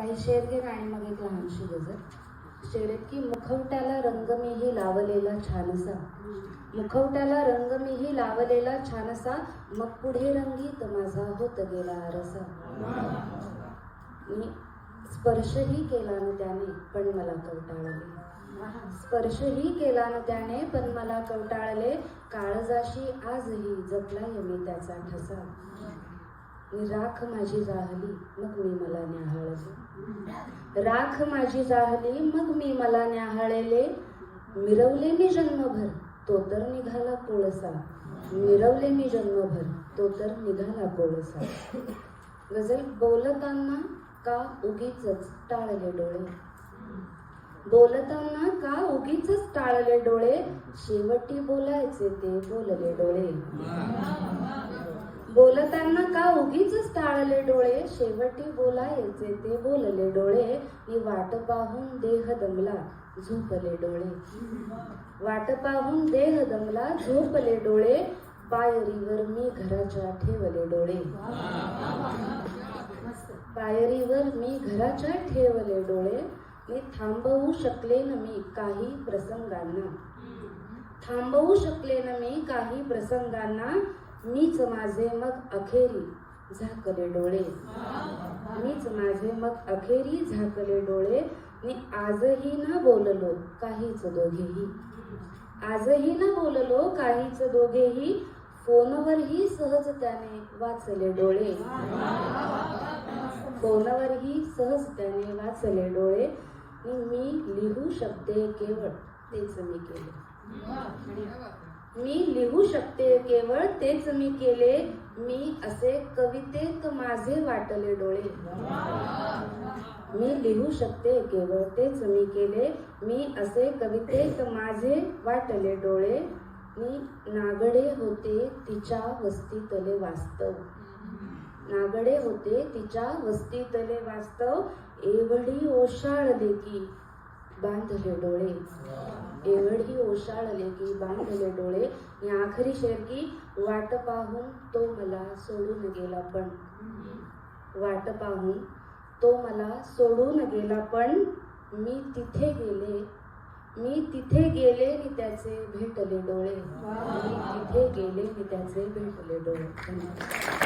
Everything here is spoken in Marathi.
काही शेर घे आणि मग एक लहानशी गजर शेर की मुखवट्याला रंग मीही लावलेला छानसा. मुखवट्याला रंग मीही लावलेला छानसा मग पुढे रंगीत माझा होत गेला आरसा. मी स्पर्शही केला न त्याने पण मला कवटाळले. स्पर्शही केला न त्याने पण मला कवटाळले. काळजाशी आजही जपलाय मी त्याचा ठसा. मी राख माझी राहली मग मी राख माझी जाहली मग मी मला न्याहाळले. मिरवले मी जन्मभर तो तर निघाला कोळसा. मिरवले मी जन्मभर तो तर निघाला कोळसा. गझल बोलताना का उगीच टाळले डोळे? बोलताना का उगीच टाळले डोळे? शेवटी बोलायचे ते बोलले डोळे. बोलताना का उगीच टाळले डोळे? शेवटी बोलायचे ते बोलले डोळे. मी वाट पाहून देह दमला झोपले डोळे. वाट पाहून देह दमला झोपले डोळे. पायरीवर मी घराच्या ठेवले डोळे. पायरीवर मी घराच्या ठेवले डोळे. मी थांबवू शकले न मी काही प्रसंगांना. थांबवू शकले न मी काही प्रसंगांना. मीच माझे मग अखेरी झाकले डोळे. मीच माझे मग अखेरी झाकले डोळे. मी आजही न बोललो काहीच दोघेही. आजही न बोललो काहीच दोघेही. फोनवरही सहज त्याने वाचले डोळे. फोनवरही सहज त्याने वाचले डोळे. मी लिहू शकते केवळ तेच मी केले. मी लिहू शकते केवळ तेच मी केले मी असे कवितेत माझे वाटले डोळे. मी लिहू शकते केवळ तेच मी केले मी असे कवितेत माझे वाटले डोळे. मी नागडे होते तिच्या वस्तीतले वास्तव. नागडे होते तिच्या वस्तीतले वास्तव. एवढी ओशाळ देखी बांधले डोळे. एवढी ओशाळले की बांधले डोळे. या आखरी शेर की वाट पाहून तो मला सोडून गेला पण. वाट पाहून तो मला सोडून गेला पण मी तिथे गेले. मी तिथे गेले मी त्याचे भेटले डोळे. मी तिथे गेले मी त्याचे भेटले डोळे. धन्यवाद.